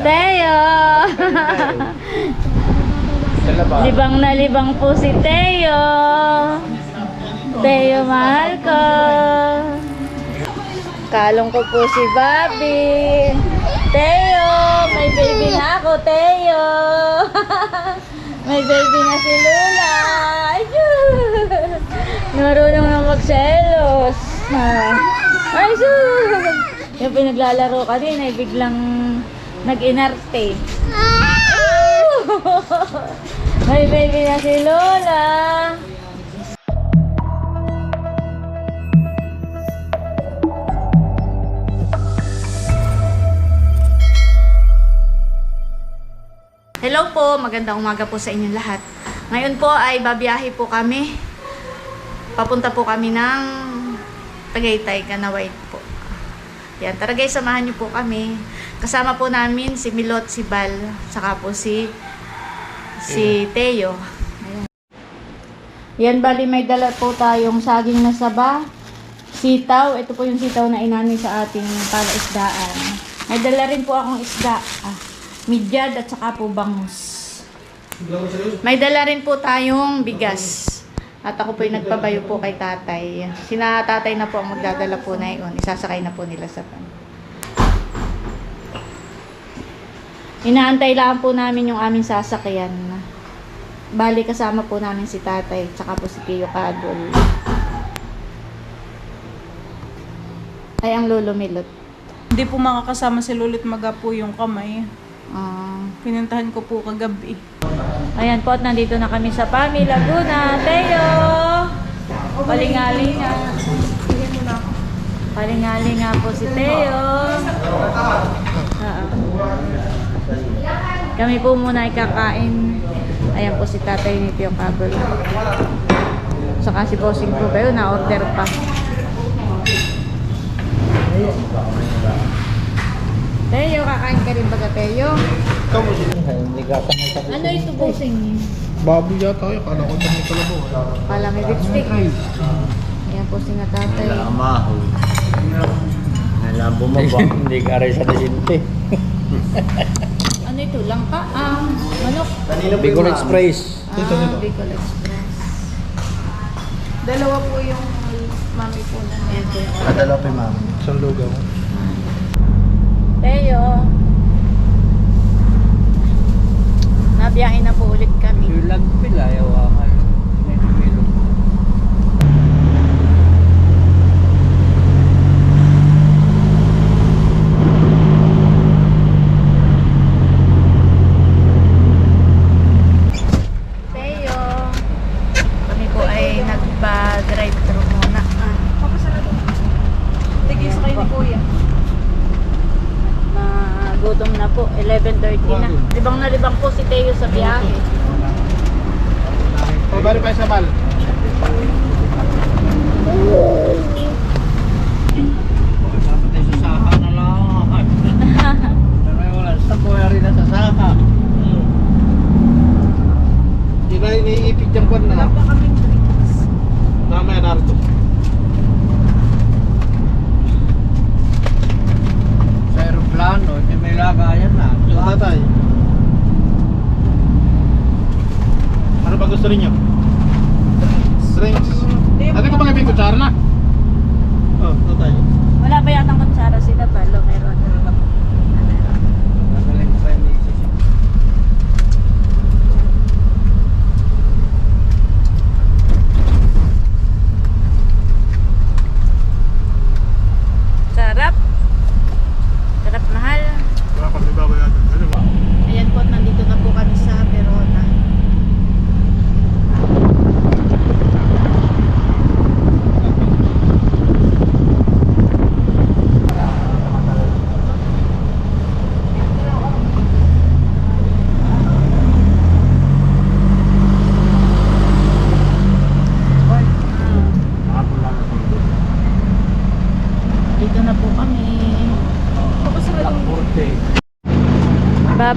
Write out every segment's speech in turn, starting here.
Teo! Libang na libang po si Teo. Teo, mahal ko. Kalong ko po si Bobby. Teo, may baby na ako, Teo. may baby na si Lula. Ayun. Marunong na magselos. Ah. Ay, sus! Yung pinaglalaro kanina, biglang nag-inarte. May baby na si Lola. Hello po, magandang umaga po sa inyong lahat. Ngayon po ay babiyahe po kami. Papunta po kami ng Tagaytay, Kanaway po. Yan, tara guys, samahan niyo po kami. Kasama po namin si Milot, si Bal, saka po si si Teo. Ayan. Yan, bali may dala po tayong saging na saba, sitaw. Ito po yung sitaw na inani sa ating palaisdaan. May dala rin po akong isda. Ah, midyad at saka po bangus. May dala rin po tayong bigas. At ako po yung nagpabayo po kay tatay. Sina tatay na po ang magdadala po na yun. Isasakay na po nila sa pan. Inaantay lang po namin yung aming sasakyan. Bali kasama po namin si tatay tsaka po si Tio Kadol. Ay, ang lolo milot. Hindi po makakasama si Lulit Maga po yung kamay. Ah, Pinuntahan ko po kagabi. Ayan po at nandito na kami sa Pami, Laguna. Teo! Palingali nga. Palingali nga po si Teo. Oo. Kami po muna ay kakain. Ayan po si tatay ni Tio Kabel. Saka si Bossing po kayo, na-order pa. Teo, kakain ka rin ba ka, Teo? Hindi ka pa sa Ano ito, Bossing? Baboy yata kayo, kala ko dami kalabaw. Pala may lipstick. Ayan po si tatay. Maho. Alam bumaba. Hindi ka rin sa desinte. Ano ito? Langka? Ah, manok. Bicol Express. Ah. Bicol Express. Dalawa po yung mami po na. Ayan po yung order. Kadala pa ma'am. Isang lugaw. Teo. Nabiyahin na po ulit kami. Ilag pila yawakan. May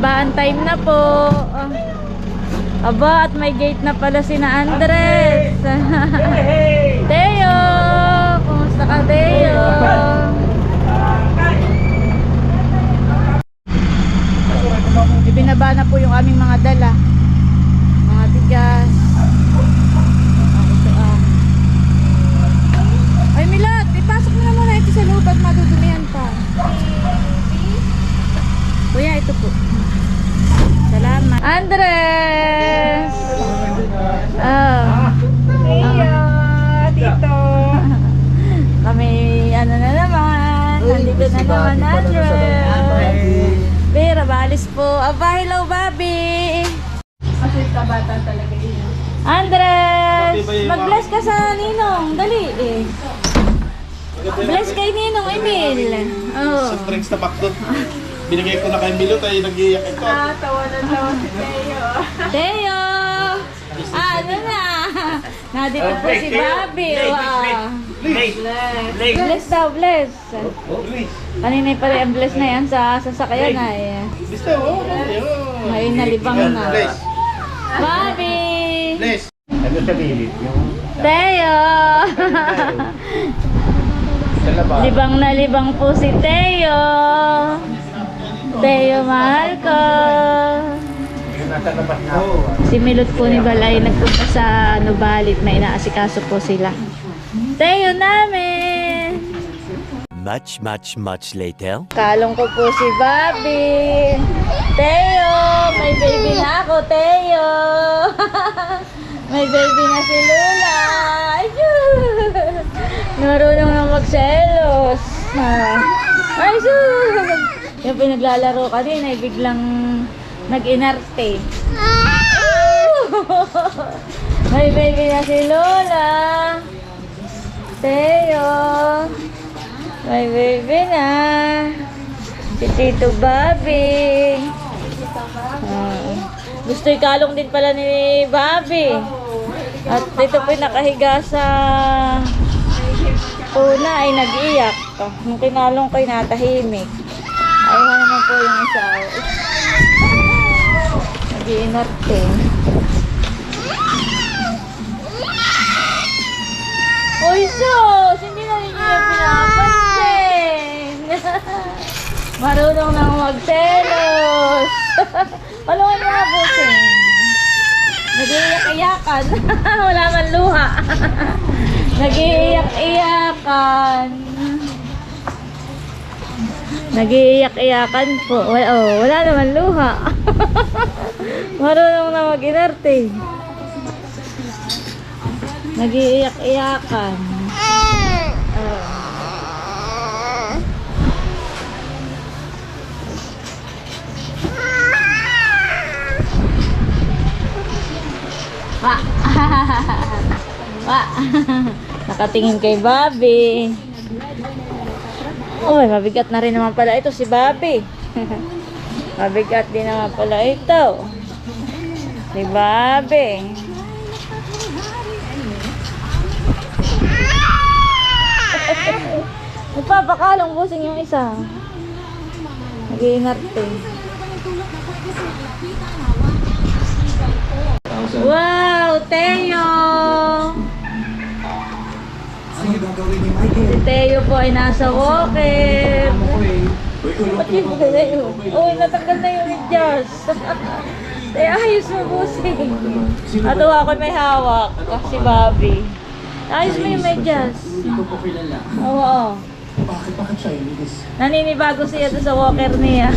Babaan time na po. Ah. Aba, at may gate na pala si na Andres. Teo! Kumusta ka, Teo? binaba na po yung aming mga dala. Mga bigas. Ay, Milot, ipasok mo na muna ito sa loob at madudumihan pa. Kuya, ito po. Salamat. Andres! Ah. Heyo, dito. Kami, ano na naman. Nandito na naman, Andres. Vera, balis po. Aba, hello, Bobby. Kasi kabata talaga yun. Andres! Mag-bless ka sa Ninong. Dali eh. Bless kay Ninong Emil. Oh. Sa drinks na back doon. Binigay ko na kay Milo tayo nag-iiyak ito. Ah, tawa na tawa si Teo. Teo! Ah, ano na? Nandito po si Bobby. Wow. Bless daw, bless. Kanina pa rin ang bless na yan sa sasakyan na eh. Basta, oh, oh. Ngayon nalibang na. Bless. Bobby! Bless. Ano sa bilit? Yung Teo! libang na libang po si Teo. Teo, ako. Si Milot po ni Balay nagpunta sa ano, balit na inaasikaso po sila. Teo namin! Much, much, much later. Kalong ko po si Bobby. Teo! May baby na ako, Teo! may baby na si Lula! Ayun! Marunong na magselos. Ah. Ay, sus! Yung pinaglalaro kanina, ay biglang nag-inarte. may baby na si Lola! Teo! May baby na. Si Tito Bobby. Ah, gusto ikalong din pala ni Bobby. At dito po yung nakahiga sa una ay nag-iyak. Nung kinalong ko natahimik. Ayaw naman po yung isa. Nag-iinarte. Uy, sus! Hindi na rin niya pinapansin. Marunong nang magselos. Palungan mo nga busing. Nag-iiyak-iyakan. Wala man luha. Nag-iiyak-iyakan. Nag-iiyak-iyakan po. Wala, oh, wala naman luha. Marunong na mag-inarte. Nag-iiyak-iyakan. Oh. Wa. Wa. Nakatingin kay Bobby. Oh, mabigat na rin naman pala ito si Bobby. mabigat din naman pala ito. Si Bobby. Nagpapakalong busing yung isa. Nag-iinarte. Wow, Teo! Si Teo po ay nasa walker. Ba't yung Teo? Oh, natanggal na yung medyas. Teo, ayos mo busing. At ako may hawak. Ah, Si Bobby. Ayos mo yung medyas. Oo, oo. Bakit? Bakit Chinese? Naninibago siya doon sa walker niya.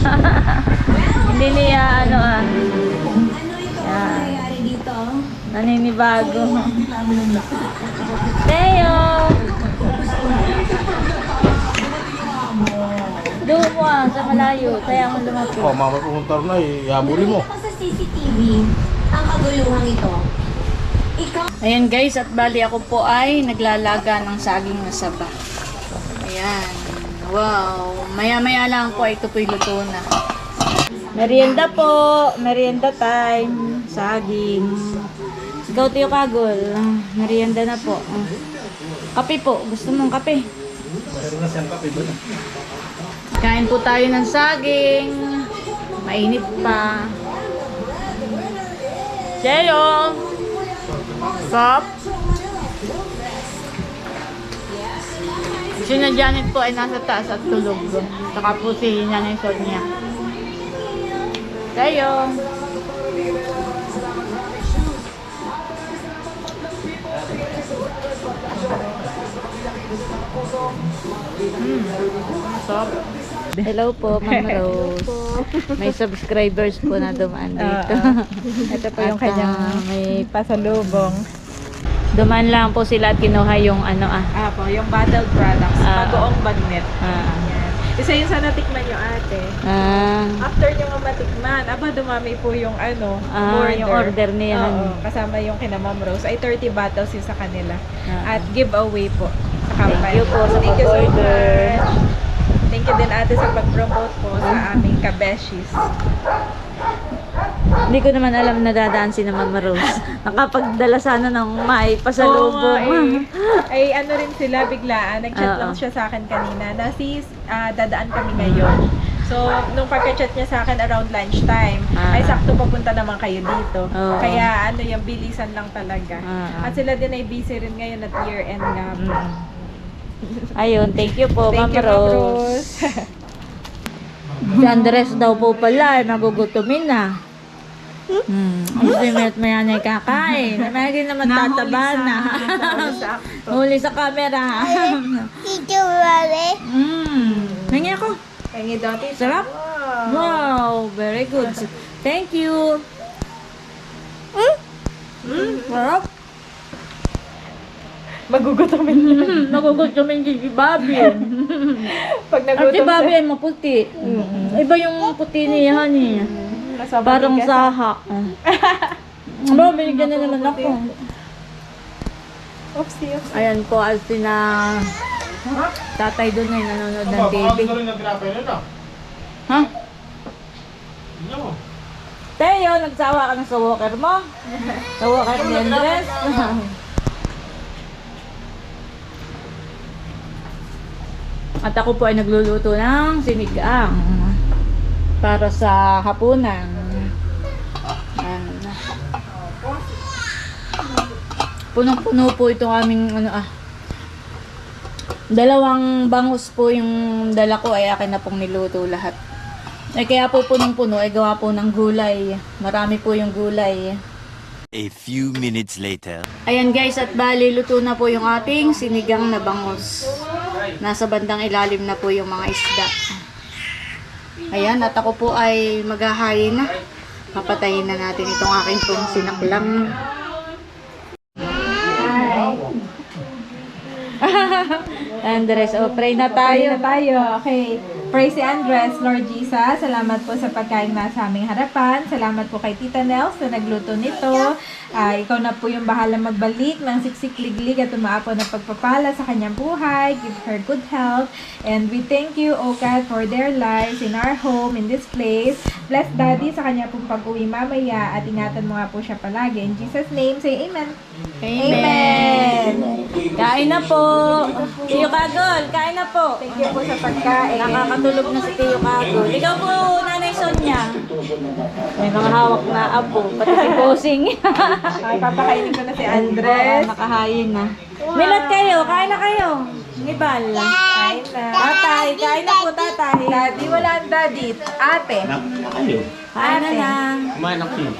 Hindi niya ano ah. Yan. Naninibago. Teo! Doon mo ah, sa malayo. Kaya mo lumapit. Oh, mamapuntar na eh. Yabuli mo. Sa CCTV, ang kaguluhan ito, ikaw Ayan guys, at bali ako po ay naglalaga ng saging na saba. Ayan. Wow. Maya-maya lang po, ito po'y luto na. Merienda po. Merienda time. Saging. Ikaw, Tiyo Kagol. Merienda na po. Kape po. Gusto mong kape? Meron na siyang kape ba? Kain po tayo ng saging. Mainit pa. Cheyo! Stop! Si na Janet po ay nasa taas at tulog. Saka po si Nanay Sonia. Kayo. Hello po, Ma'am Rose. May subscribers po na dumaan dito. Ito po yung At, kanyang ah, may pasalubong. Dumaan lang po sila at kinuha yung ano ah. Ah po, yung battle products. Ah. Bagoong bagnet. Ah. Yan. Isa yun sa natikman nyo ate. Ah, After nyo nga matikman, aba dumami po yung ano, Ah, order. yung order niya. Oo, kasama yung kina Ma'am Rose. Ay 30 bottles yun sa kanila. Ah. At giveaway po sa Thank company. you po sa Thank you so pag-order. much. Thank you din ate sa pag-promote po sa aming kabeshis. hindi ko naman alam na dadaan si na Mama Rose. Nakapagdala sana ng may Oo pasalubong. nga eh. Ay ano rin sila biglaan. Nag-chat Oo. lang siya sa akin kanina na sis, ah, dadaan kami ngayon. So, nung pagka-chat niya sa akin around lunchtime, Ah. ay sakto papunta naman kayo dito. Oo. Kaya ano yung bilisan lang talaga. Ah, ah. At sila din ay busy rin ngayon at year-end nga po. Mm. Ayun, thank you po, Thank Ma'am you, Ma'am Rose. Rose. Si Andres daw po pala, ay magugutumin na. Hmm. Kasi may maya na kakain. May hindi naman tataba na. Huli sa camera. Tito Rale. Hmm. Hingi ako. Kaya dati. Sarap. Wow, very good. Thank you. Hmm? Sarap. Magugutomin niya. Hmm, nagugutumin si Bobby. Pag At si nagutom Bobby ay maputi. Iba yung puti niya, honey. Nasa Parang saha. Aba, binigyan na naman ako. Oopsie, oopsie. Ayan po, as na tatay doon ay nanonood ng TV. Na ito. Ha? Mo. Teo, nagsawa ka na sa walker mo? Sa walker ni Andres? At ako po ay nagluluto ng sinigang para sa hapunan. Punong-puno po itong aming ano ah. Dalawang bangus po yung dala ko ay akin na pong niluto lahat. Ay kaya po punong-puno ay gawa po ng gulay. Marami po yung gulay. A few minutes later. Ayan guys, at bali luto na po yung ating sinigang na bangus. Nasa bandang ilalim na po yung mga isda. Ayan, at ako po ay maghahayin na. Papatayin na natin itong aking pong sinaklang. Andres, oh, pray na Tayo tayo. na tayo. Okay. Praise si Andres, Lord Jesus. Salamat po sa pagkain na sa aming harapan. Salamat po kay Tita Nels na nagluto nito. Ah, ikaw na po yung bahala magbalik ng siksik-liglig at umaapo na pagpapala sa kanyang buhay. Give her good health. And we thank you, O God, for their lives in our home, in this place. Bless Daddy sa kanya pong pag-uwi mamaya at ingatan mo nga po siya palagi. In Jesus' name, say Amen. Amen. Kain na po. Tiyo Kagol, kain na po. Thank you po sa pagkain. Nakakatulog na si Tiyo Kagol. Ikaw po, Nanay Sonia. May mga hawak na apo, pati si Posing. Ay, papakainin ko na si Andres. Nakahayin na. Milat kayo, kain na kayo. Nibal. Kain na. Tatay, kain na po tatay. Daddy, wala ang daddy. Ate. Kain na na. Kumain ako siya.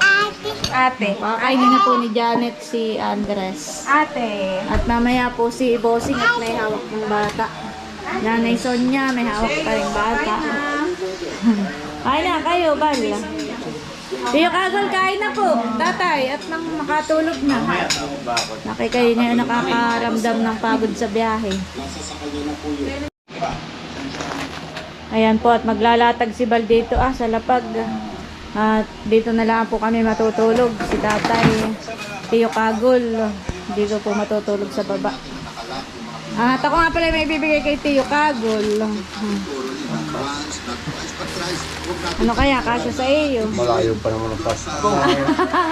Ate. Kakainin na po ni Janet si Andres. Ate. At mamaya po si Bossing at may hawak ng bata. Nanay Sonia, may hawak pa rin bata. kain na kayo, Bal. Tiyo Kagol, kain na po. Tatay, at nang makatulog na. Nakay kayo na nakakaramdam ng pagod sa biyahe. Ayan po, at maglalatag si Bal dito ah, sa lapag. At dito na lang po kami matutulog. Si tatay, Tiyo Kagol, dito po matutulog sa baba. At ako nga pala may bibigay kay Tiyo Kagol. Ano kaya, kasya sa iyo? Malayo pa naman ang Pasko.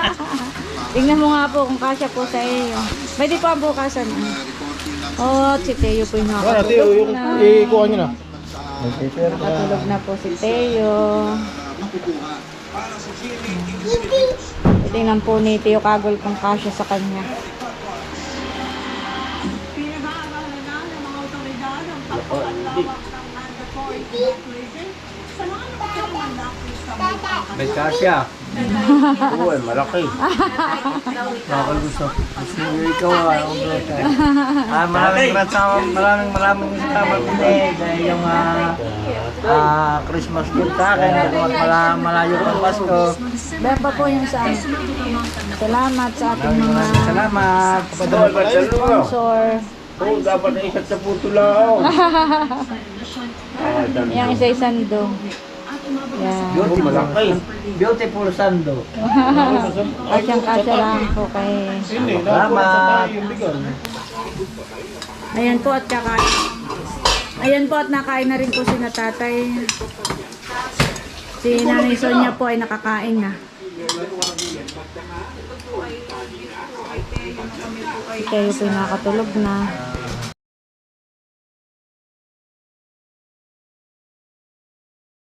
Tingnan mo nga po kung kasya po sa iyo. Pwede po ang bukasan. Oh, si Teo po yung Wala, Teo, nakatulog yung na. ikuha nyo na. Nakatulog na po si Teo. Tingnan po ni Teo Kagol kung kasya sa kanya. May kasya. Oo, eh, malaki. Bakal gusto. Gusto mo ikaw ah. ang brote. Ah, maraming maraming maraming maraming salamat din dahil yung ah, ah, Christmas gift sa akin. At mala, malayo pang Pasko. Meron pa po yung sa amin. Salamat sa ating mga salamat. sponsor. Oo, dapat na isa't sa puto lang. Yung isa-isang do. Yan. Beautiful. malaki. Beautiful sando. Kasyang kasya lang po kay... Hindi, yung bigal. Ayan po at kakain. Ayan po at nakain na rin po si na tatay. Si Nanay Sonia po ay nakakain na. Kayo po nakatulog na.